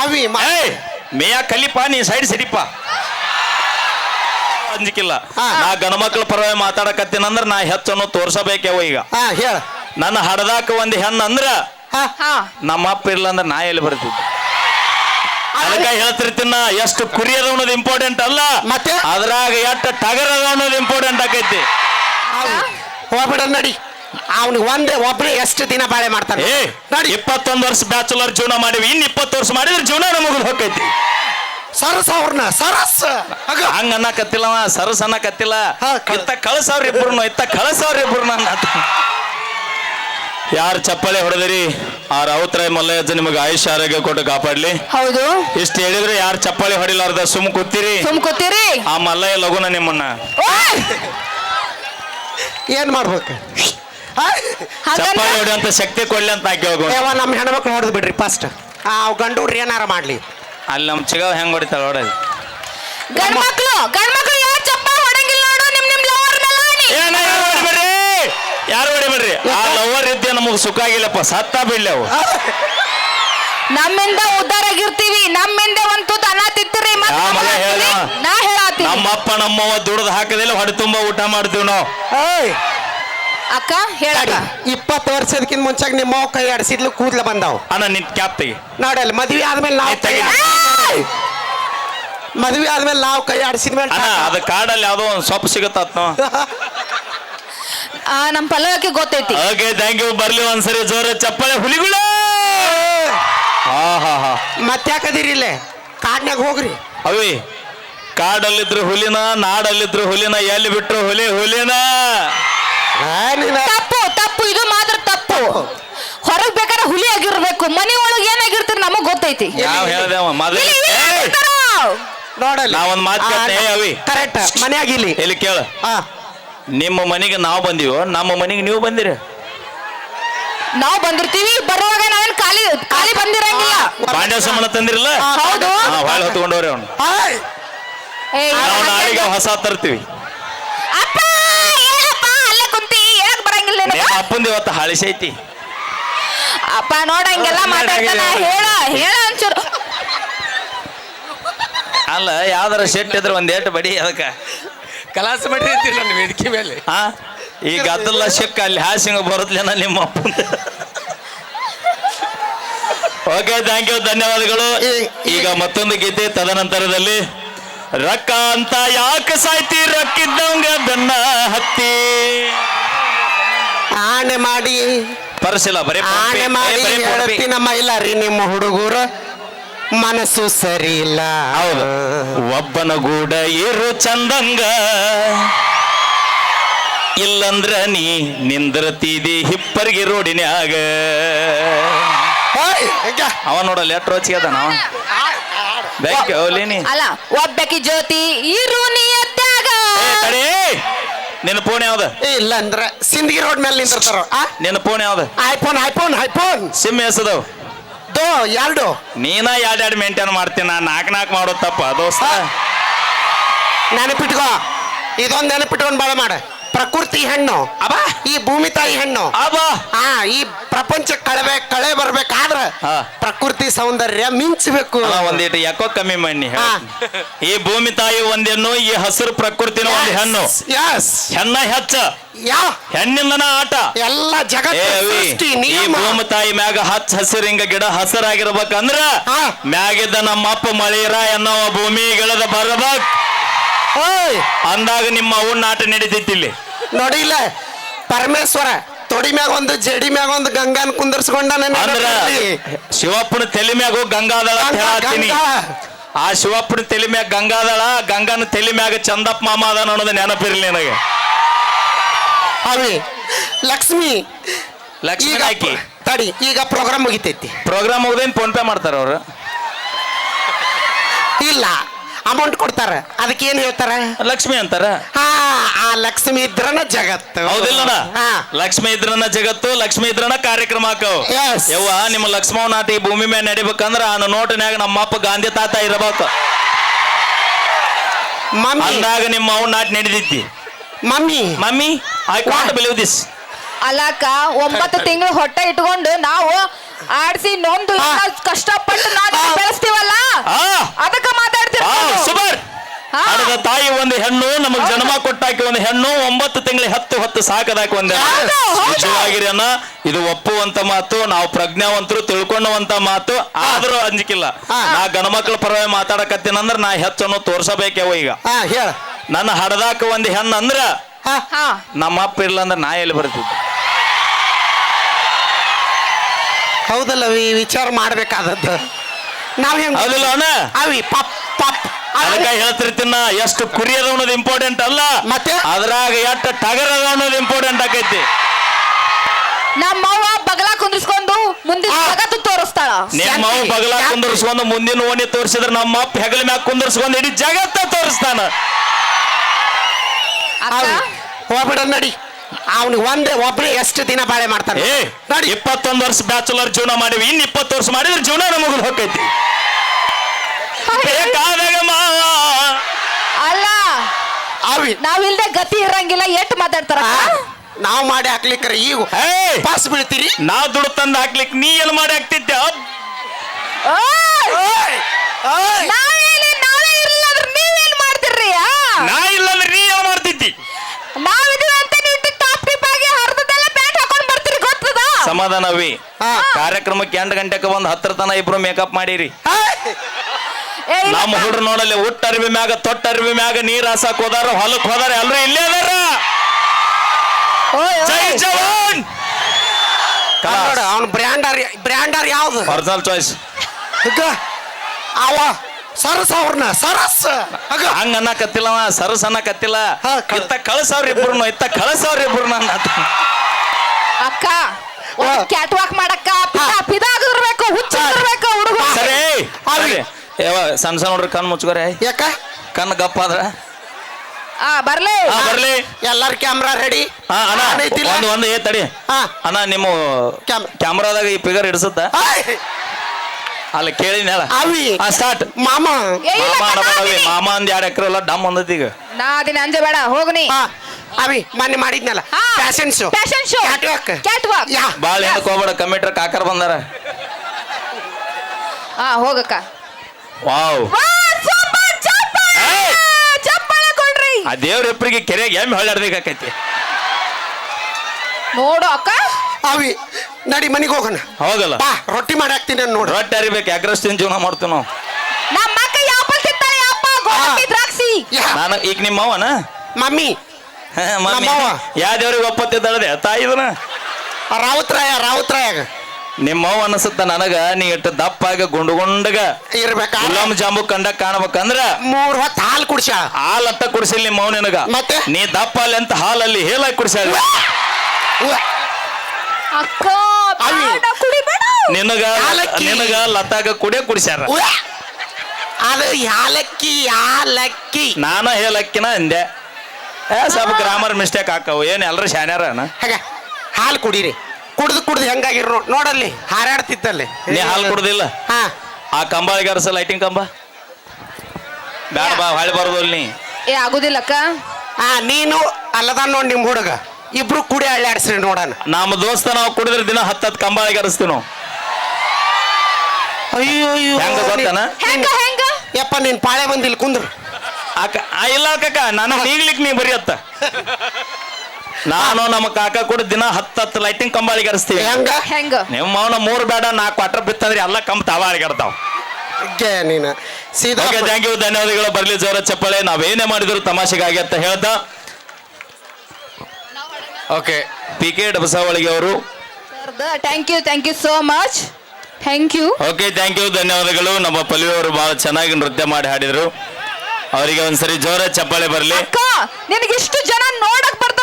ಅವಿ ಏಯ್ ಮೇಯ ಕಲಿಪ ನೀ ಸೈಡ್ ಸರಿಪ ಅಂಜಿಕಿಲ್ಲ. ಹಾ. ನಾ ಗಣಮಕ್ಳ ಪರವಾಗಿ ಮಾತಾಡಕತ್ತೀನಂದ್ರ ನಾ ಹೆಚ್ಚನ್ನು ತೋರ್ಸಬೇಕೇವ ಈಗ. ಹಾ ಹೇಳ. ನನ್ನ ಹಡದಾಕ ಒಂದ್ ಹೆಣ್ಣ ಅಂದ್ರ ಹಾ. ಹಾ. ನಮ್ಮ ಅಪ್ಪ ಇಲ್ಲ ಅಂದ್ರೆ ನಾ ಎಲ್ಲಿ ಬರ್ತಿದ್ದೆ? ಅದಕ್ಕ ಹೇಳ್ತಿರ್ತೀನ ಎಷ್ಟು ಕುರಿ ಅದ ಅನ್ನೋದು ಇಂಪಾರ್ಟೆಂಟ್ ಅಲ್ಲ. ಮತ್ತೆ? ಅದ್ರಾಗ ಎಷ್ಟು ಟಗರ್ ಅದ ಅನ್ನೋದು ಇಂಪಾರ್ಟೆಂಟ್ ಆಕೈತಿ. ಹೋಗ್ಬಿಡ ನಡಿ. ಅವ್ನಿಗೆ ಒಂದೇ ಒಬ್ಬನೇ ಎಷ್ಟು ದಿನ ಬಾಳೆ ಮಾಡ್ತಾನೆ. ಏ ನಡಿ. ಇಪ್ಪತ್ತೊಂದು ವರ್ಷ ಬ್ಯಾಚುಲರ್ ಜೀವನ ಮಾಡಿವಿ ಇನ್ ಇಪ್ಪತ್ತು ವರ್ಷ ಮಾಡಿದ್ರೆ ಜೀವನ ನಮಗ್ ಹೋಗೈತಿ ಸರಸ್ ಅವ್ರನ್ನ ಸರಸ್. ಆಗ. ಹಂಗ ಅನ್ನಕತ್ತಿಲ್ಲವ ಸರಸ್ ಅನ್ನಕತ್ತಿಲ್ಲ. ಹಾ, ಇತ್ತ ಕಳಸವ್ರ ಇಬ್ರು ಇತ್ತ ಕಳಸವ್ರ ಇಬ್ರು ಯಾರು ಚಪ್ಪಳೆ ಹೊಡೆದಿರಿ ಆ ರಾವುತರಾಯ್ ಮಲ್ಲಯ್ಯ ನಿಮಗೆ ಆಯುಷ್ ಆರೋಗ್ಯ ಕೊಟ್ಟು ಕಾಪಾಡ್ಲಿ. ಹೌದು. ಇಷ್ಟು ಹೇಳಿದ್ರೆ ಯಾರು ಚಪ್ಪಾಳಿ ಹೊಡಿಲಾರ್ದ ಸುಮ್ ಕೂತಿರಿ. ಸುಮ್ ಕೂತಿರಿ. ಆ ಮಲ್ಲಯ್ಯ ಲಗುನ ನಿಮ್ಮನ್ನ. ಓಯ್! ಏನ್ ಮಾಡ್ಬೇಕು? ಚಪ್ಪಾಳಿ ಹೊಡೆಯುವಂತ ಶಕ್ತಿ ಕೊಡ್ಲಿ ಅಂತ ಹಾಕಿ ಹೋಗು. ನಮ್ಮ ನಮ್ಮ ಹೆಣ್ಮಕ್ಳು ಹೊಡೆದು ಬಿಡ್ರಿ ಫಸ್ಟ್ ಆ ಗಂಡು ಹುಡ್ರಿ ಏನಾರ ಮಾಡ್ಲಿ. ಅಲ್ಲಿ ನಮ್ಮ ಚಿಗ ಹೆಂಗ್ ಹೊಡಿತಾಳ ಹೊಡೆದು ಯಾರು ಚಪ್ಪಾಳೆ ಹೊಡಂಗಿಲ್ಲ ನೋಡು ನಿಮ್ ನಿಮ್ ಲವರ್ ಮೇಲೆ ಏನ ಯಾರು ಹೊಡಿಬೇಡ್ರಿ ಯಾರು ಹೊಡಿಬೇಡ್ರಿ ಆ ಲವರ್ ಇದ್ದೆ ನಮಗ್ ಸುಖ ಆಗಿಲ್ಲಪ್ಪ ಸತ್ತ ಬಿಡ್ಲಿ ಅವು? ನಮ್ಮಿಂದ ಉದ್ದಾರ ಆಗಿರ್ತೀವಿ ನಮ್ಮಿಂದ ಒಂದ್ ತುತ್ತು ಅನ್ನ ತಿಂತೀರಿ ಮತ್ತ್ ಯಾವ ಮಗ ಹೇಳ್ದ? ನಾ ನಮ್ಮ ಅಪ್ಪ ನಮ್ಮವ್ವ ದುಡ್ದು ಹಾಕದಿಲ್ಲ ಹೊಡೆ ತುಂಬ ಊಟ ಮಾಡ್ತೀವಿ ನಾವು. ಏಯ್ ಅಕ್ಕ ಹೇಳಕ್ಕ. ಇಪ್ಪತ್ತು ವರ್ಷದಕ್ಕಿಂತ ಮುಂಚೆ ನಿಮ್ಮ ಅವ್ವ ಕೈ ಆಡಿಸಿದ್ಲು ಕೂದ್ಲ ಬಂದಾವ್. ಅಣ್ಣ ನಿನ್ ಕ್ಯಾಪ್ ತೆಗಿ. ನೋಡಲ್ಲ ಮದ್ವೆ ಆದ್ಮೇಲೆ ನಾವು ಕೈ ಆಡ್ಸಿ- ಮದ್ವೆ ಆದ್ಮೇಲೆ ನಾವು ಕೈ ಆಡಿಸಿದ್ಮೇಲೆ ಅಣ್ಣ ಅದ ಕಾಡಲ್ಲಿ ಯಾವ್ದೋ ಒಂದ್ ಸೊಪ್ಪು ಸಿಗತ್ತ ಆ, ನಮ್ ಪಲ್ಲವಕ್ಕೆ ಗೊತ್ತೈತಿ. ಓಕೆ ಥ್ಯಾಂಕ್ ಯು ಬರ್ಲಿ ಒಂದ್ಸರಿ ಜೋರ ಚಪ್ಪಳೆ ಹುಲಿಗಳ! ಹಾ ಹಾ ಹಾ. ಮತ್ತ್ಯಾಕದಿರಿ ಇಲ್ಲೇ? ಕಾಡ್ನ್ಯಾಗ ಹೋಗ್ರಿ. ಅವಿ ಕಾಡಲ್ಲಿದ್ರು ಹುಲಿನ ನಾಡಲ್ಲಿದ್ರು ಹುಲಿನ ಎಲ್ಲಿ ಬಿಟ್ರು ಹುಲಿ ಹುಲಿನ? ತಪ್ಪು ತಪ್ಪು ಇದು ಮಾತ್ರ ತಪ್ಪು. ಹೊರಗ್ ಬೇಕಾದ್ರೆ ಹುಲಿ ಆಗಿರ್ಬೇಕು ಮನೆ ಒಳಗ್ ಏನಾಗಿರ್ತೀರಿ ನಮಗ್ ಗೊತ್ತೈತಿ. ಯಾವ ಹೇಳ್ದೆ ಅವ? ಮೊದಲು ಇಲ್ಲಿ ಏನ್! ಮಾಡ್ತಾರೋ? ನೋಡಲ್ಲ. ನಾ ಒಂದ್ ಮಾತ್ ಕೇಳ್ತೆ, ಏ ಅವಿ. ಕರೆಕ್ಟ್ ಮನ್ಯಾಗ ಇಲ್ಲಿ. ಇಲ್ಲಿ ಕೇಳ. ಹಾ ನಿಮ್ಮ ಮನೆಗೆ ನಾವು ಬಂದೀವೋ? ನಮ್ಮ ಮನೆಗೆ ನೀವು ಬಂದಿರಿ. ನಾವ್ ಬಂದಿರ್ತೀವಿ ಬರುವಾಗ ನಾವೇನ್ ಖಾಲಿ ಖಾಲಿ ಬಂದಿರಂಗಿಲ್ಲ. ಪಾಂಡ್ಯ ಸಂಬಂಧ ತಂದಿರಲ್ಲ? ಹೌದು. ಹಾ ಹೊಳೆ ಹೊತ್ಕೊಂಡವ್ರಿ ಅವ್ನು. ಏಯ್, ನಾವು ನಾಳೆಗೆ ಹೊಸ ತರ್ತೀವಿ ಅಪ್ಪಂದ ಇವತ್ತು ಹಳಸೈತಿ ಅಪ್ಪ ನೋಡಂಗೆಲ್ಲ ಮಾತಾಡ್ತಾನ. ಹೇಳ ಹೇಳ ಅಂಚೂರು ಅಲ್ಲ ಯಾವ್ದಾರ ಶೆಟ್ ಇದ್ರೆ ಒಂದ್ ಏಟ್ ಬಡಿ ಅದಕ್ಕ. ಕಲಾಸ ಮಾಡಿರ್ತೀರಿ ನನ್ನ ವೇದಿಕೆ ಮೇಲೆ? ಹಾ ಈ ಗದ್ದಲ ಶಿಕ್ಕ ಅಲ್ಲಿ ಹಾಸಿಂಗ ಬರುತ್ತಲೇನ ನಿಮ್ಮ ಅಪ್ಪ ಓಕೆ ಥ್ಯಾಂಕ್ ಯು ಧನ್ಯವಾದಗಳು. ಈಗ ಮತ್ತೊಂದು ಗೀತೆ ತದನಂತರದಲ್ಲಿ ರಕ್ಕ ಅಂತ ಯಾಕೆ ಸಾಯ್ತಿ ರಕ್ಕಿದ್ದಂಗ ಬೆನ್ನ ಹತ್ತಿ? ಆಣೆ ಮಾಡಿ. ಪರ್ಸಿಲ್ಲ ಬರೀ ಆಣೆ ಮಾಡಿ ಇಲ್ಲ ರೀ ನಿಮ್ಮ ಹುಡುಗರು. ಮನಸ್ಸು ಸರಿ ಇಲ್ಲ ಹೌದು. ಒಬ್ಬನ ಗೂಡ ಇರು ಚಂದಂಗ. ಇಲ್ಲಂದ್ರ ನೀ ನಿಂದ್ರತೀದಿ ಹಿಪ್ಪರ್ಗಿ ರೋಡಿನ್ಯಾಗ. ಅವ ನೋಡಲ್ಲ ಎಷ್ಟು ರೋಚಿಗೆ ಅದ ನಾವು ಅಲ್ಲ ಒಬ್ಬಕಿ ಜ್ಯೋತಿ ಇರು ನೀ ತಡಿ. ನಿನ್ನ ಫೋನ್ ಯಾವ್ದು? ಇಲ್ಲ ಅಂದ್ರ ಸಿಂದಗಿ ರೋಡ್ ಮೇಲೆ ನಿಂತಿರ್ತಾರ? ನಿನ್ನ ಫೋನ್ ಯಾವ್ದು? ಐಫೋನ್ ಐಫೋನ್ ಐಫೋನ್ ಸಿಮ್ ಎಸದವ್ ದೋ ಎರಡು ನೀನ ಎರಡ್ ಎರಡು ಮೇಂಟೈನ್ ಮಾಡ್ತೀನಿ ನಾ ನಾಲ್ಕು ನಾಲ್ಕು ಮಾಡೋ ತಪ್ಪ ದೋಸ್ತ. ನೆನಪಿಟ್ಕೋ. ಇದೊಂದು ನೆನಪಿಟ್ಕೊಂಡ್ ಬಾಳ ಮಾಡ. ಪ್ರಕೃತಿ ಹೆಣ್ಣು. ಅಬ ಈ ಭೂಮಿ ತಾಯಿ ಹೆಣ್ಣು. ಅಬ ಆ ಈ ಪ್ರಪಂಚ ಕಳವೆ ಕಳೆ ಬರ್ಬೇಕಾದ್ರೆ ಹಾ. ಪ್ರಕೃತಿ ಸೌಂದರ್ಯ ಮಿಂಚಬೇಕು. ಅಲ್ಲ, ಒಂದೀಟು ಯಾಕೋ ಕಮ್ಮಿ ಮಣ್ಣಿ ಹಾ. ಈ ಭೂಮಿ ತಾಯಿ ಒಂದೇನು ಈ ಹಸಿರು ಪ್ರಕೃತಿನ ಒಂದು ಹೆಣ್ಣು. ಹೆಣ್ಣ ಹೆಚ್ಚ. ಯಾ. ಹೆಣ್ಣಿಂದನ ಆಟ. ಎಲ್ಲ ಏ ಜಗತ್ತು ಅವಿ ಸೃಷ್ಟಿ ಈ ನಿಯಮ. ಭೂಮಿ ತಾಯಿ ಮ್ಯಾಗ ಹಚ್ಚ ಹಸಿರಿಂಗ ಗಿಡ ಹಸಿರಾಗಿರ್ಬೇಕಂದ್ರ ಹಾ. ಮ್ಯಾಗಿದ್ದ ನಮ್ಮ ಅಪ್ಪ ಮಳಿರ ಎನ್ನೋ ಭೂಮಿ ಗಿಳದ ಬರ್ಬೇಕ್ ಅಂದಾಗ ನಿಮ್ಮ ಅವನ ನಾಟ ನಡೀತೈತಿ ಇಲ್ಲಿ ನೋಡಿಲ್ಲ ಪರಮೇಶ್ವರ ತೊಡಿ ಮ್ಯಾಗ ಒಂದು ಜಡಿ ಮ್ಯಾಗ ಒಂದು ಗಂಗಾ ಕುಂದರ್ಸ್ಕೊಂಡ ಅಂದ್ರ ಶಿವಪ್ಪನ ತಲೆ ಮ್ಯಾಗ ಗಂಗಾದಳ ಅಂತ ಹೇಳತ್ತೀನಿ. ಆ ಶಿವಪ್ಪನ ತಲೆ ಮ್ಯಾಗ ಗಂಗಾದಳ ಗಂಗಾನ ತಲೆ ಮ್ಯಾಗ ಚಂದಪ್ಪ ಮಾಮ ಅದ ಅನ್ನೋದು ನೆನಪಿರ್ಲಿ ನನಗೆ. ಅವಿ ಲಕ್ಷ್ಮಿ ಲಕ್ಷ್ಮಿ ಈಗ ಹಾಕಿ ತಡಿ ಈಗ ಪ್ರೋಗ್ರಾಮ್ ಮುಗಿತೈತಿ. ಪ್ರೋಗ್ರಾಮ್ ಮುಗ್ದೇನ್ ಫೋನ್ ಪೇ ಮಾಡ್ತಾರ ಅವ್ರು? ಇಲ್ಲ. ಅಮೌಂಟ್ ಕೊಡ್ತಾರ. ಅದಕ್ಕೆ ಏನ್ ಹೇಳ್ತಾರ? ಲಕ್ಷ್ಮಿ ಅಂತಾರ? ಹಾ ಆ ಲಕ್ಷ್ಮಿ ಇದ್ರನ ಜಗತ್ತು. ಹೌದಿಲ್ಲ ಹಾ. ಲಕ್ಷ್ಮಿ ಇದ್ರನ ಜಗತ್ತು ಲಕ್ಷ್ಮಿ ಇದ್ರನ ಕಾರ್ಯಕ್ರಮ ಹಾಕವ್. Yes. ಯವ್ವ ನಿಮ್ಮ ಲಕ್ಷ್ಮಣ ನಾಟಿ ಭೂಮಿ ಮೇಲೆ ನಡಿಬೇಕಂದ್ರ ಆ ನೋಟಿನ್ಯಾಗ ನಮ್ಮ ಅಪ್ಪ ಗಾಂಧಿ ತಾತ ಇರಬೇಕು. ಮಮ್ಮಿ. ಅಂದಾಗ ನಿಮ್ಮ ಅವ್ನ ನಾಟಿ ನಡಿದಿದ್ದಿ mummy. Mummy I can't believe this ಅಲ್ಲಕ್ಕ ಒಂಬತ್ತು ತಿಂಗಳು ಹೊಟ್ಟೆ ಇಟ್ಕೊಂಡು ನಾವು ಆಡ್ಸಿ ನೊಂದು. ಎಲ್ಲ ಕಷ್ಟಪಟ್ಟು ನಾವು ಆ ಬೆಳೆಸ್ತೀವಲ್ಲ? ನಮ್ಮದ ತಾಯಿ ಒಂದು ಹೆಣ್ಣು ನಮಗ್ ಜನ್ಮ ಕೊಟ್ಟಾಕಿ ಒಂದು ಹೆಣ್ಣು ಒಂಬತ್ತು ತಿಂಗಳ ಹತ್ತು ಹತ್ತು ಸಾಕದಾಕ ಒಂದ್. ಅನ್ನ ಇದು ಒಪ್ಪುವಂತ ಮಾತು ನಾವು ಪ್ರಜ್ಞಾವಂತರು ತಿಳ್ಕೊಂಡವಂತ ಮಾತು ಆದ್ರೂ ಅಂಜಿಕಿಲ್ಲ. ನಾ ಗಣಮಕ್ಳ ಪರವಾಗಿ ಮಾತಾಡಕತ್ತೀನಂದ್ರ ನಾ ಹೆಚ್ಚನ್ನು ತೋರ್ಸಬೇಕೇವ ಈಗ. ಹಾ ಹೇಳ. ನನ್ನ ಹಡದಾಕ ಒಂದ್ ಹೆಣ್ಣು ಅಂದ್ರ ನಮ್ಮ ಅಪ್ಪ ಇಲ್ಲ ಅಂದ್ರೆ ನಾ ಎಲ್ಲಿ ಬರ್ತಿದ್ದೆ? ಹೌದಲ್ಲ ವಿಚಾರ ಮಾಡ್ಬೇಕಾದದ್ದು. ನಾವ್ ಹೆಂಗ್ ಹೌದಿಲ್ಲ ಅಣ್ಣ. ಅವಿ ಪಪ್ ಪಪ್. ಅದಕ್ಕ ಹೇಳ್ತಿರ್ತೀನ ಎಷ್ಟು ಕುರಿ ಅದ ಅನ್ನೋದು ಇಂಪಾರ್ಟೆಂಟ್ ಅಲ್ಲ. ಮತ್ತೆ? ಅದ್ರಾಗ ಎಷ್ಟ ಟಗರ್ ಅದ ಅನ್ನೋದು ಇಂಪಾರ್ಟೆಂಟ್ ಆಕೈತಿ. ನಮ್ಮವ್ವ ಬಗಲ ಕುಂದ್ರಿಸ್ಕೊಂಡು ಮುಂದಿನ. ಜಗತ್ತು ತೋರಿಸ್ತಾಳ. ನಿಮ್ಮ ಅವ್ ಬಗಲ? ಕುಂದರ್ಸ್ಕೊಂಡು ಮುಂದಿನ ಓಣಿ ತೋರಿಸಿದ್ರೆ ನಮ್ಮ ಅಪ್ಪ ಹೆಗಲ ಮ್ಯಾಗ ಕುಂದರ್ಸ್ಕೊಂಡು ಇಡೀ ಜಗತ್ತ ತೋರಿಸ್ತಾನ. ಅಕ್ಕ? ಹೋಗ್ಬಿಡ ನಡಿ. ಅವ್ನಿಗೆ ಒಂದೇ ಒಬ್ಬನೇ ಎಷ್ಟು ದಿನ ಬಾಳೆ ಮಾಡ್ತಾನೆ? ಏ ನಡಿ. ಇಪ್ಪತ್ತೊಂದು ವರ್ಷ ಬ್ಯಾಚುಲರ್ ಜೀವನ ಮಾಡಿವಿ ಇನ್ ಇಪ್ಪತ್ತು ವರ್ಷ ಮಾಡಿದ್ರೆ ಜೀವನ ನಮಗ್ ಹೋಗೈತಿ ಬೇಕಾದಾಗ ಮಾವ ಅಲ್ಲ ಅವಿ ನಾವಿಲ್ದೆ ಗತಿ ಇರಂಗಿಲ್ಲ ಎಟ್ ಮಾತಾಡ್ತಾರ ನಾವು ಮಾಡಿ ಹಾಕ್ಲಿಕ್ಕರ ಈಗ ಪಾಸ್ ಬೀಳ್ತೀರಿ ನಾ ದುಡ್ಡು ತಂದು ಹಾಕ್ಲಿಕ್ ನೀ ಎಲ್ಲಿ ಮಾಡಿ ಹಾಕ್ತಿದ್ದೆ ನಾವೇ ಇರ್ಲಿಲ್ಲ ಅಂದ್ರೆ ನೀವೇನ್ ಮಾಡ್ತಿರ್ರಿ ಆ? ನಾ ಇಲ್ಲ ಅಂದ್ರೆ ನೀ ಏನ್ ಮಾಡ್ತಿದ್ದಿ? ನಾವಿದೀವಿ ಅಂತ ನೀವು ಟಾಪ್ ಟಿಪ್ ಆಗಿ ಹರ್ದದೆಲ್ಲ ಪ್ಯಾಂಟ್ ಹಾಕೊಂಡ್ ಬರ್ತೀರಿ ಗೊತ್ತದ? ಸಮಾಧಾನವಿ ಹಾ. ಕಾರ್ಯಕ್ರಮಕ್ಕೆ ಎಂಟು ಗಂಟೆಗೆ ಬಂದು ಹತ್ತರ ತನ ಇಬ್ರು ಮೇಕಪ್ ಮಾಡಿರಿ. ನಮ್ಮ ಹುಡ್ರು ನೋಡಲ್ಲಿ ಹುಟ್ಟ ಅರಿವಿ ಮ್ಯಾಗ ತೊಟ್ಟ ಅರಿವಿ ಮ್ಯಾಗ ನೀರ್ ಹಾಸಕ್ ಹೋದಾರ ಹೊಲಕ್ ಹೋದಾರ ಎಲ್ರು ಇಲ್ಲೇ ಅದಾರ. ಜೈ ಜವಾನ್! ಅವ್ನ ಬ್ರ್ಯಾಂಡರ್ ಬ್ರ್ಯಾಂಡರ್ ಯಾವ್ದು? ಪರ್ಸನಲ್ ಚಾಯ್ಸ್ ಅವ ಸರಸ್ ಅವ್ರನ್ನ ಸರಸ್. ಹಂಗ ಅನ್ನಕತ್ತಿಲ್ಲವ ಸರಸ್ ಅನ್ನಕತ್ತಿಲ್ಲ. ಇತ್ತ ಕಳಸವ್ರ ಇಬ್ರು ಇತ್ತ ಕಳಸವ್ರ ಇಬ್ರು ನನ್ನ ಅಕ್ಕ. ಕ್ಯಾಟ್ ವಾಕ್ ಮಾಡಕ್ಕ ಪಿದ ಪಿದಾಗಿರ್ಬೇಕು ಹುಚ್ಚಿರ್ಬೇಕು ಹುಡುಗ. ಸರಿ. ಯವ್ವ, ಸಣ್ಣ ಸಣ್ಣ ನೋಡ್ರಿ ಕಣ್ಣು ಮುಚ್ಕೋರಿ? ಯಾಕ? ಕಣ್ಣು ಗಪ್ಪ ಆದ್ರ? ಆ ಬರ್ಲಿ. ಹಾ ಬರ್ಲಿ. ಎಲ್ಲಾರ ಕ್ಯಾಮ್ರಾ ರೆಡಿ ಹಾ ಅಣ್ಣ ಐತಿಲ್ಲ? ಒಂದು ಒಂದು ಏ ತಡಿ. ಹಾ. ಅಣ್ಣ ನಿಮ್ಮ ಕ್ಯಾಮ್- ಕ್ಯಾಮ್ರಾದಾಗ ಈ ಫಿಗರ್ ಹಿಡಿಸುತ್ತ ಏಯ್. ಅಲ್ಲ ಕೇಳಿನ ಹೇಳ. ಅವಿ. ಹಾ ಸ್ಟಾರ್ಟ್ ಮಾಮ. ಏ, ಇಲ್ಲ ಮಾಮ ಕಣೋ, ಅಡಬಡವಿ ಅದೀನಿ. ಮಾಮ ಒಂದ್ ಎರಡು ಎಕರೆ ಎಲ್ಲ ಡಮ್ ಒಂದೈತಿ ಈಗ. ನಾ ದಿನ ಅಂಜಬೇಡ ಹೋಗ್ನಿ. ಹಾ ಅವಿ ಮೊನ್ನೆ ಮಾಡಿದ್ನಲ್ಲ. ಹಾ. Fashion show fashion show catwalk catwalk yeah. ಬಾಳ ಏನಕ್ಕೆ ಹೋಗ್ಬೇಡ ಕಮಿಟ್ರ ಕಾಕರ್ ಬಂದಾರ. ಹಾ ಹೋಗಕ್ಕ. ವಾವ್. ವಾ, ಸೂಪರ್ ಚಪ್ಪಾಳೆ ಏಯ್! ಕೊಡ್ರಿ. ಆ ದೇವ್ರ ಎಪ್ಪರಿಗೆ ಕೆರೆಗೆ ಎಮ್ಮೆ ಹೊಳ್ಳಾಡ್ಬೇಕಾಕೈತಿ. ನೋಡು ಅಕ್ಕ. ಅವಿ ನಡಿ ಮನೆಗೆ ಹೋಗೋಣ. ಹೌದಲ್ಲ? ಬಾ ರೊಟ್ಟಿ ಮಾಡಿ ಹಾಕ್ತೀನಿ ನೋಡಿ. ರೊಟ್ಟಿ ಅರಿಬೇಕು ಎಗ್ರಸ್ ಜೀವನ ಮಾಡ್ತೀವಿ ನಾವು. ನಮ್ಮ ಅಕ್ಕ ಯಾಪಲ್ ತಿಂತಾಳೆ ಯಪ್ಪ ಗೋಡಂಬಿ ದ್ರಾಕ್ಷಿ? ನಾನು ಈಗ ನಿಮ್ಮ ಅವನ ಮಮ್ಮಿ. ಮಮ್ಮಿ. ಯಾವ ದೇವ್ರಿಗೆ ಒಪ್ಪತ್ತಿದ್ದಾಳದೆ ತಾಯಿದನ ರಾವತ್ರಾಯ ರಾವುತ್ರಾಯಾಗ ನಿಮ್ಮವ್ ಅನಸುತ್ತ ನನಗ ನೀ ಇಟ್ಟು ದಪ್ಪಾಗ ಗುಂಡು ಗುಂಡಗ ಇರ್ಬೇಕ? ಗುಲಾಮ್ ಜಾಂಬು ಕಂಡ ಕಾಣ್ಬೇಕಂದ್ರ ಮೂರ್ ಹೊತ್ತು ಹಾಲು ಕುಡ್ಸ ಹಾಲ್ ಅಟ್ಟ ಕುಡ್ಸಿಲ್ ನಿಮ್ಮ ಅವ್ ನಿನಗ. ಮತ್ತೆ? ನೀ ದಪ್ಪ ಅಲ್ಲಿ ಅಂತ ಹಾಲಲ್ಲಿ ಹೇಲಾಗಿ ಕುಡ್ಸ ಅಕ್ಕ ಅವಿ. ಬೇಡ ಕುಡಿಬೇಡ. ನಿನಗ ಯಾಲಕ್ಕಿ. ನಿನಗ ಲತಾಗ ಕುಡಿಯ ಕುಡಿಸ್ಯಾರ. ಅದು ಯಾಲಕ್ಕಿ ಯಾಲಕ್ಕಿ ನಾನ ಹೇಲಕ್ಕಿನ ಅಂದೆ. ಏ ಸ್ವಲ್ಪ ಗ್ರಾಮರ್ ಮಿಸ್ಟೇಕ್ ಹಾಕವು. ಏನ್ ಎಲ್ರು ಶಾನ್ಯಾರ ಹಾಗ. ಹಾಲು ಕುಡೀರಿ. ಕುಡ್ದು ಕುಡ್ದು ಹೆಂಗಾಗಿರ್ ನೋಡ್ ನೋಡಲ್ಲಿ ಹಾರಾಡ್ತಿತ್ತಲ್ಲಿ. ನೀ ಹಾಲು ಕುಡ್ದಿಲ್ಲ? ಹಾ. ಆ ಕಂಬ ಅರಸ ಲೈಟಿಂಗ್ ಕಂಬ? ಬ್ಯಾಡ ಬಾ ಹೊಳೆ ಬರೋದು ಅಲ್ಲಿ ನೀ. ಏ ಆಗುದಿಲ್ಲ ಅಕ್ಕ. ಹಾ ನೀನು ಅಲ್ಲದ ನೋಡಿ ನಿಮ್ ಹುಡುಗ. ಇಬ್ರು ಕುಡಿ ಅಳ್ಳಾಡ್ಸ್ರಿ ನೋಡಣ. ನಮ್ಮ ದೋಸ್ತ ನಾವು ಕುಡಿದ್ರೆ ದಿನ ಹತ್ತತ್ತು ಕಂಬ ಅರಸ್ತೀವಿ ನಾವು. ಅಯ್ಯೋ ಅಯ್ಯೋ. ಹೆಂಗ ಗೊತ್ತನ? ಹೆಂಗ ಹೆಂಗ? ಯಪ್ಪ ನೀನ್ ಪಾಳೆ ಬಂದಿಲ್ಲ ಕುಂದ್ರ. ಅಕ್ಕ ಆ, ಇಲ್ಲ ಕಕ್ಕ ನಾನು ಈಗ್ಲಿಕ್ ನೀ ಬರೀ ಅತ್ತ. ನಾನು ನಮ್ಮ ಕಾಕ ಕೂಡ ದಿನ ಹತ್ತತ್ತು ಲೈಟಿಂಗ್ ಕಂಬಾಳಿಗೆ ಅರಸ್ತೀವಿ ಹೆಂಗ? ಹೆಂಗ? ನಿಮ್ಮ ಅವನ ಮೂರು ಬೇಡ ನಾಲ್ಕು ಕ್ವಾರ್ಟರ್ ಬಿತ್ತಂದ್ರೆ ಎಲ್ಲ ಕಂಬ ತಾವ ಅಳಿಗಾಡ್ತಾವ ಗೆ ನೀನ ಸೀದಾ ಓಕೆ ಥ್ಯಾಂಕ್ ಯು ಧನ್ಯವಾದಗಳು. ಬರ್ಲಿ ಜೋರ ಚಪ್ಪಳೆ. ನಾವೇನೇ ಮಾಡಿದ್ರು ತಮಾಷೆಗಾಗಿ ಅಂತ ಹೇಳ್ತಾ. ಓಕೆ ಪಿ ಕೆ ಡಬಸಾವಳಿಗೆ ಅವರು. Thank you thank you so much thank you okay thank you ಧನ್ಯವಾದಗಳು. ನಮ್ಮ ಪಲಿಯವರು ಅವರು ಬಹಳ ಚೆನ್ನಾಗಿ ನೃತ್ಯ ಮಾಡಿ ಹಾಡಿದ್ರು. ಅವರಿಗೆ ಒಂದ್ಸರಿ ಜೋರ ಚಪ್ಪಾಳೆ ಬರಲಿ. ಅಕ್ಕ ನಿನಗೆ ಇಷ್ಟು ಜನ ನೋಡಕ್ ಬರ್ತಾರಂತ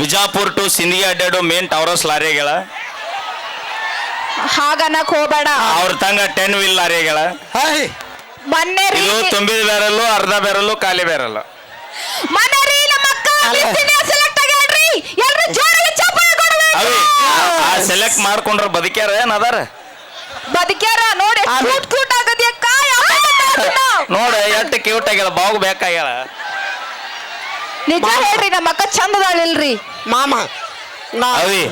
ವಿಜಾಪುರ್ ಟು ಸಿಂಧಿ ಅಡ್ಡಾಡು ಮೇನ್ ಟವರಸ್ ಲಾರಿಗಳ. ಹಾಗನ್ನಕ್ ಹೋಗ್ಬೇಡ. ಅವ್ರ ತಂಗ ಟೆನ್ ವೀಲ್ ಲಾರಿಗಳ. ಮೊನ್ನೆ ರೀ ಇದು ತುಂಬಿದ ಬೇರಲ್ಲು ಅರ್ಧ ಬೇರಲ್ಲು ಖಾಲಿ ಬೇರಲ್ಲು ಮೊನ್ನೆ ರೀ ನಮ್ಮ ಅಕ್ಕ. ಸೆಲೆಕ್ಟ್ ಆಗ್ಯಾಳ್ರಿ. ಎಲ್ರು ಜೋರಾಗಿ ಚಪ್ಪಾಳೆ ಕೊಡ್ಬೇಕು. ಅವಿ ಆ ಸೆಲೆಕ್ಟ್ ಮಾಡ್ಕೊಂಡ್ರ ಬದುಕ್ಯಾರ ಏನ್ ಅದಾರ? ಬದುಕ್ಯಾರ ನೋಡಿ. ಕ್ಯೂಟ್ ಕ್ಯೂಟ್ ಆಗದ್ಯಕ್ಕ ನೋಡ ಎಷ್ಟು ಕ್ಯೂಟ್ ಆಗ್ಯಾಳ ಬಾವು ಬೇಕಾಗ್ಯಾಳ. ನಿಜ ಹೇಳ್ರಿ ನಮ್ಮ ಅಕ್ಕ ಚಂದದಾಳಿಲ್ರಿ ಮಾಮ ನಾ ಅವಿ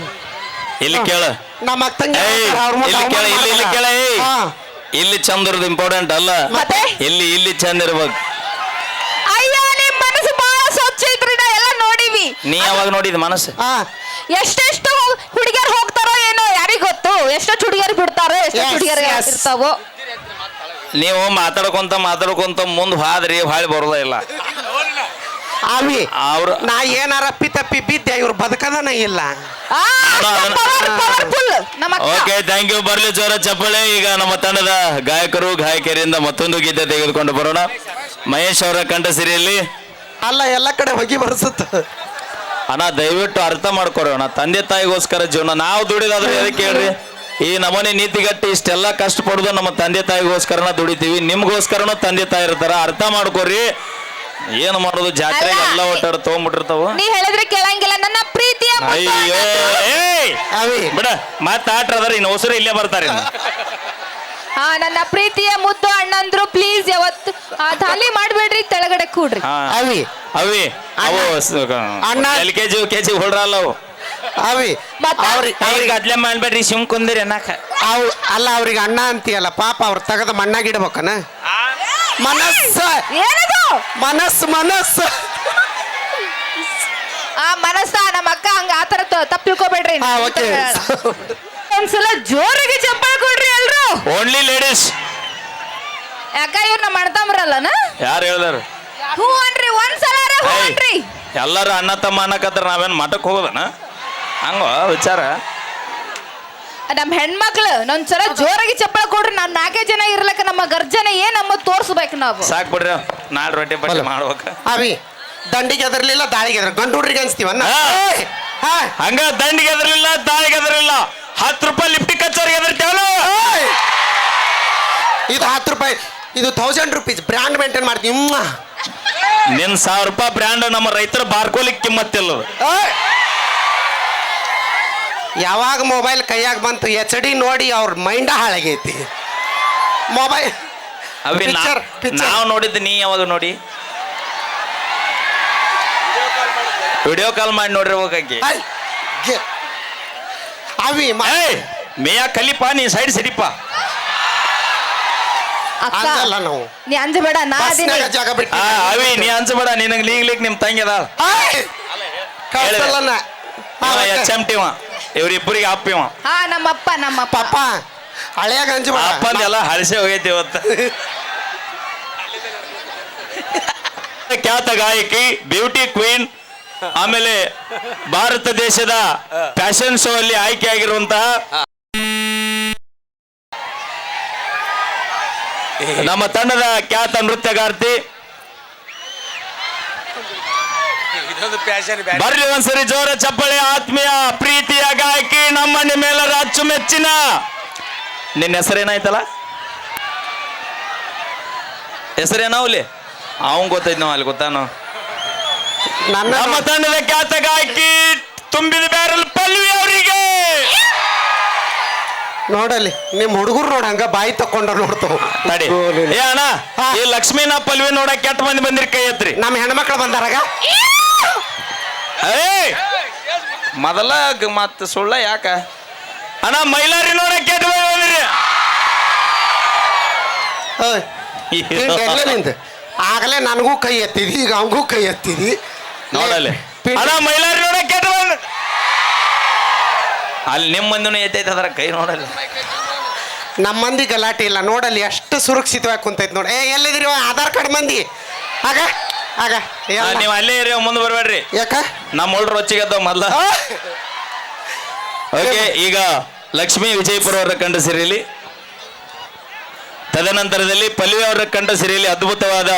ಇಲ್ಲಿ ಕೇಳ. ನಮ್ಮ ಅಕ್ಕಂಗೆ ಏಯ್, ಅವ್ರ ಮುಂದೆ ಇಲ್ಲಿ ಕೇಳ, ಇಲ್ಲಿ- ಇಲ್ಲಿ ಕೇಳ, ಏಯ್. ಹಾ. ಇಲ್ಲಿ ಚಂದ ಇರೋದು ಇಂಪಾರ್ಟೆಂಟ್ ಅಲ್ಲ. ಮತ್ತೆ? ಇಲ್ಲಿ ಇಲ್ಲಿ ಚಂದ ಇರ್ಬೇಕು. ಅಯ್ಯ ನಿಮ್ ಮನಸ್ಸು ಬಹಳ ಸ್ವಚ್ಛ ಐತ್ರಿ ನಾ ಎಲ್ಲ ನೋಡಿವಿ. ನೀ ಯಾವಾಗ ನೋಡಿದ ಮನಸ್ಸು? ಆ ಎಷ್ಟೆಷ್ಟು ಹುಡುಗಿಯರು ಹೋಗ್ತಾರೋ ಏನೋ ಯಾರಿಗ್ ಗೊತ್ತು? ಎಷ್ಟೆಷ್ಟು ಹುಡುಗಿಯರು ಬಿಡ್ತಾರೋ ಎಷ್ಟೆಷ್ಟು Yes, ಹುಡುಗಿಯರು yes. ಇರ್ತಾವೋ. ನೀವು ಮಾತಾಡ್ಕೊಂತ ಮಾತಾಡ್ಕೊಂತ ಮುಂದ್ ಹಾದ್ರಿ ಹಾಳಿ ಬರೋದೇ ಇಲ್ಲ. ಅವಿ ಅವ್ರ ನಾ ಏನಾರ ಅಪ್ಪಿ ತಪ್ಪಿ ಬಿದ್ದೆ ಇವ್ರು ಬದುಕದನ ಇಲ್ಲ. ಓಕೆ ಥ್ಯಾಂಕ್ ಯು ಬರ್ಲಿ ಜೋರ ಚಪ್ಪಳೆ. ಈಗ ನಮ್ಮ ತಂಡದ ಗಾಯಕರು ಗಾಯಕಿಯರಿಂದ ಮತ್ತೊಂದು ಗೀತೆ ತೆಗೆದುಕೊಂಡು ಬರೋಣ. ಮಹೇಶ್ ಅವರ ಕಂಠ ಸಿರಿಯಲ್ಲಿ. ಅಲ್ಲ ಎಲ್ಲ ಕಡೆ ಹೋಗಿ ಬರ್ಸುತ್ತ. ಅಣ್ಣ ದಯವಿಟ್ಟು ಅರ್ಥ ಮಾಡ್ಕೊರೋಣ ತಂದೆ ತಾಯಿಗೋಸ್ಕರ ಜೀವನ. ನಾವು ದುಡಿದಾದ್ರೆ ಎದಕ್ಕೆ ಹೇಳ್ರಿ? ಈ ನಮನೆ ನೀತಿಗಟ್ಟಿ ಇಷ್ಟೆಲ್ಲ ಕಷ್ಟಪಡೋದು ನಮ್ಮ ತಂದೆ ತಾಯಿಗೋಸ್ಕರನ ದುಡಿತೀವಿ. ನಿಮ್ಗೋಸ್ಕರನೂ ತಂದೆ ತಾಯಿ ಇರ್ತಾರ ಅರ್ಥ ಮಾಡ್ಕೊರಿ. ಏನು ಮಾಡೋದು? ಜಾತ್ರೆ ಅಲ್ಲ. ಎಲ್ಲ ಒಟ್ಟಾರ ತಗೊಂಡ್ಬಿಟ್ಟಿರ್ತಾವ ನೀ ಹೇಳಿದ್ರೆ ಕೇಳಂಗಿಲ್ಲ ನನ್ನ ಪ್ರೀತಿಯ ಮುದ್ದು ಅಯ್ಯೋ ಅಣ್ಣ. ಏಯ್! ಅವಿ. ಬಿಡ ಮತ್ತ ಆಟ್ರ ಅದಾರ ಇನ್ನು ಹೊಸರು ಇಲ್ಲೇ ಬರ್ತಾರೆ ಇನ್ನು. ಹಾ ನನ್ನ ಪ್ರೀತಿಯ ಮುದ್ದು ಅಣ್ಣಂದ್ರು ಪ್ಲೀಸ್ ಯಾವತ್ತು ಆ, ಖಾಲಿ ಮಾಡ್ಬೇಡ್ರಿ ತೆಳಗಡೆ ಕೂಡ್ರಿ. ಹಾ. ಅವಿ. ಅವಿ ಅವು ಅಣ್ಣ. L K G K G ಹೊಡ್ರಲ್ಲ ಅವು. ಅವಿ. ಮತ್ತೆ? ಅವ್ರಿಗೆ ಅದ್ಲೆ ಮಾಡ್ಬೇಡ್ರಿ ಸುಮ್ ಕುಂದಿರಿ ಅನ್ನಕ. ಅವ್ ಅಲ್ಲ ಅವ್ರಿಗೆ ಅಣ್ಣ ಅಂತೀಯಲ್ಲ ಪಾಪ ಅವ್ರು ತೆಗೆದ ಮಣ್ಣಾಗಿಡ್ಬೇಕನ ಮನಸ್ಸ. ಏನದು? ಮನಸ್ಸು ಮನಸ್ಸು. ಆ ಮನಸ್ಸ ನಮ್ಮ ಅಕ್ಕ ಹಂಗ ಆತರ ತಪ್ಪು ತಿಳ್ಕೊಬೇಡ್ರಿ. ಹಾ ಓಕೆ ಒಂದ್ಸಲ ಜೋರಿಗೆ ಚಪ್ಪಾಳೆ ಕೊಡ್ರಿ ಎಲ್ರು. ಓನ್ಲಿ ಲೇಡೀಸ್ ಯಾಕ ಇವ್ರು ನಮ್ಮ ಅಣ್ತಮ್ರಲ್ಲನ ಯಾರು ಹೇಳ್ದಾರ? ಹೂ ಅನ್ರಿ ಒಂದ್ಸಲ ಹೂ ಅನ್ರಿ. ಎಲ್ಲರೂ ಅಣ್ಣ ತಮ್ಮ ಅನ್ನಕತ್ರ ನಾವೇನ್ ಮಠಕ್ಕೆ ಹೋಗೋದನ? ಹಂಗ ವಿಚಾರ. ನಮ್ಮ ಹೆಣ್ಮಕ್ಳು ನನ್ಸರ ಜೋರಾಗಿ ಚಪ್ಪಳ ಕೊಡ್ರಿ ನಾವ್ ನಾಲ್ಕೇ ಜನ ಇರ್ಲಕ್ಕ ನಮ್ಮ ಗರ್ಜನೆ ಏನ್ ನಮ್ಮ ತೋರ್ಸ್ಬೇಕು ನಾವು? ಸಾಕ್ ಬಿಡ್ರಿ ನಾಳೆ ರೊಟ್ಟಿ ಬಟ್ಟೆ ಮಾಡ್ಬೇಕು. ಅವಿ ದಂಡಿಗೆ ಎದರ್ಲಿಲ್ಲ ದಾಳಿಗೆ ಎದ್ರ ಗಂಡು ಹುಡ್ರಿಗೆ ಅನ್ಸ್ತೀವನ್ನ ಹಾ. ಏಯ್, ಹಾ. ಹಂಗ ದಂಡಿಗೆ ಎದರ್ಲಿಲ್ಲ ದಾಳಿಗೆ ಎದರ್ಲಿಲ್ಲ. ಹತ್ತು ರೂಪಾಯಿ ಲಿಪ್ಟಿ ಕಚ್ಚೋರಿಗೆ ಎದರ್ತೇವಲ್ಲ? ಏಯ್! ಇದು ಹತ್ತು ರೂಪಾಯಿ ಇದು ಥೌಸಂಡ್ ರುಪೀಸ್ ಬ್ರ್ಯಾಂಡ್ ಮೇಂಟೈನ್ ಮಾಡ್ತೀವಿ. ನಿನ್ ಸಾವಿರ ರೂಪಾಯಿ ಬ್ರ್ಯಾಂಡ್ ನಮ್ಮ ರೈತರ ಬಾರ್ಕೋಲಿಕ್ ಕಿಮ್ಮತ್ತಿಲ್ಲ ಏಯ್! ಯಾವಾಗ ಮೊಬೈಲ್ ಕೈಯಾಗ ಬಂತು ಎಚ್ ಡಿ ನೋಡಿ ಅವ್ರ ಮೈಂಡ ಹಾಳಾಗೈತಿ. ಮೊಬೈಲ್ ಅವಿ ನಾ-. ನಾವು ನೋಡಿದ್ದು ನೀ ಯಾವಾಗ ನೋಡಿ? ವಿಡಿಯೋ ಕಾಲ್ ಮಾಡಿ ನೋಡ್ರಿ ಹೋಗಿ ಗೆ- ಅವಿ ಮ- ಮೇಯ ಕಲಿಪ ನೀ ಸೈಡ್ ಸಿಡಿಪ. ಅಕ್ಕ ಹಂಗಲ್ಲ ನಾವು. ನೀ ಅಂಜಬೇಡ ನಾ ಅದೀನಿ. ಬಸ್ನಾಗ ಜಾಗ ಬಿಟ್ಟು ಆ ಅವಿ ನೀ ಅನ್ಸಬೇಡ ನಿನಗೆ ಲೀಗ್ಲಿಕ್ ನಿಮ್ ತಂಗಿ ಅದ ಏಯ್! ಕಳ್ಸಲ್ಲ ನಾ. ಹಾ, ಎಚ್ ಟಿವ ಇವ್ರಿಬ್ಬರಿಗೆ ಅಪ್ಪಿವ ಹಾ ನಮ್ಮಪ್ಪ ನಮ್ಮಪ್ಪ. ಪಾಪ ಗಂಜಿ ಅಪ್ಪ ಎಲ್ಲ ಹಳಸೆ ಹೋಗೈತಿ ಇವತ್ತು. ಖ್ಯಾತ ಗಾಯಕಿ ಬ್ಯೂಟಿ ಕ್ವೀನ್ ಆಮೇಲೆ ಭಾರತ ದೇಶದ ಫ್ಯಾಷನ್ ಶೋ ಅಲ್ಲಿ ಆಯ್ಕೆಯಾಗಿರುವಂತಹ ನಮ್ಮ ತಂಡದ ಖ್ಯಾತ ನೃತ್ಯಗಾರ್ತಿ ಬರ್ಲಿ ಒಂದ್ಸರಿ ಜೋರ ಚಪ್ಪಳೆ ಆತ್ಮೀಯ ಪ್ರೀತಿಯ ಗಾಯಕಿ ನಮ್ಮ ನಿಮ್ಮೆಲ್ಲರ ಅಚ್ಚುಮೆಚ್ಚಿನ ನಿನ್ನ ಹೆಸರೇನಾಯ್ತಲ್ಲ ಹೆಸರೇನಾವ್ಲಿ ಅವನ್ ಗೊತ್ತೈತ್ ನಾವು ಅಲ್ಲಿ ಗೊತ್ತಾನು? ನಮ್ಮ ತಂಡದ ಖ್ಯಾತ ಗಾಯಕಿ ತುಂಬಿದ ಬ್ಯಾರಲ್ ಪಲ್ವಿ ಅವರಿಗೆ ನೋಡಲಿ ನಿಮ್ ಹುಡುಗರು ನೋಡ ಹಂಗ ಬಾಯಿ ತಕೊಂಡ ನೋಡ್ತಾವ ನಡಿ ಏ ಅಣ್ಣ. ಈ ಲಕ್ಷ್ಮೀನ ಪಲ್ವಿ ನೋಡ ಕೆಟ್ಟ ಮಂದಿ ಬಂದಿರಿ ಕೈ ಎತ್ರಿ. ನಮ್ಮ ಹೆಣ್ಮಕ್ಳು ಬಂದಾರಾಗ? ಏಯ್ ಮೊದಲ ಮತ್ ಮತ್ತ ಸುಳ್ಳ ಯಾಕ? ಅಣ್ಣ ಮೈಲಾರಿ ನೋಡ ಕೆಟ್ಟ ಮಂದಿ ಬಂದಿರಿ. ನಿಂದು. ಆಗಲೇ ನನಗೂ ಕೈ ಎತ್ತಿದಿ ಈಗ ಅವಂಗೂ ಕೈ ಎತ್ತಿದಿ. ನೋಡಲಿ. ಅಣ್ಣ ಮೈಲಾರಿ ನೋಡ ಕೆಟ್ಟ ಮಂದಿ ಅಲ್ಲಿ ನಿಮ್ಮ ಮಂದಿನೂ ಎತ್ತೈತೆ ಅದರ ಕೈ ನೋಡಲ್ಲ. ನಮ್ಮ ಮಂದಿ ಗಲಾಟೆ ಇಲ್ಲ ನೋಡಲ್ಲಿ ಎಷ್ಟು ಸುರಕ್ಷಿತವಾಗಿ ಕುಂತೈತೆ ನೋಡಿ. ಏ ಎಲ್ಲಿದ್ರಿ ಆಧಾರ್ ಕಾರ್ಡ್ ಮಂದಿ. ಆಗ ಆಗ. ನೀವು ಅಲ್ಲೇ ಇರಿ ಮುಂದೆ ಬರಬೇಡ್ರಿ. ಯಾಕ? ನಮ್ಮ ಹುಡ್ರು ಹೊಚ್ಚಿಗೆದ್ದವ್ ಮೊದ್ಲ. ಓಕೆ ಈಗ ಲಕ್ಷ್ಮೀ ವಿಜಯಪುರ ಅವರ ಕಂಡ ಸಿರಿಯಲ್ಲಿ ತದನಂತರದಲ್ಲಿ ಪಲ್ವಿ ಅವರ ಕಂಡ ಸಿರಿಯಲ್ಲಿ ಅದ್ಭುತವಾದ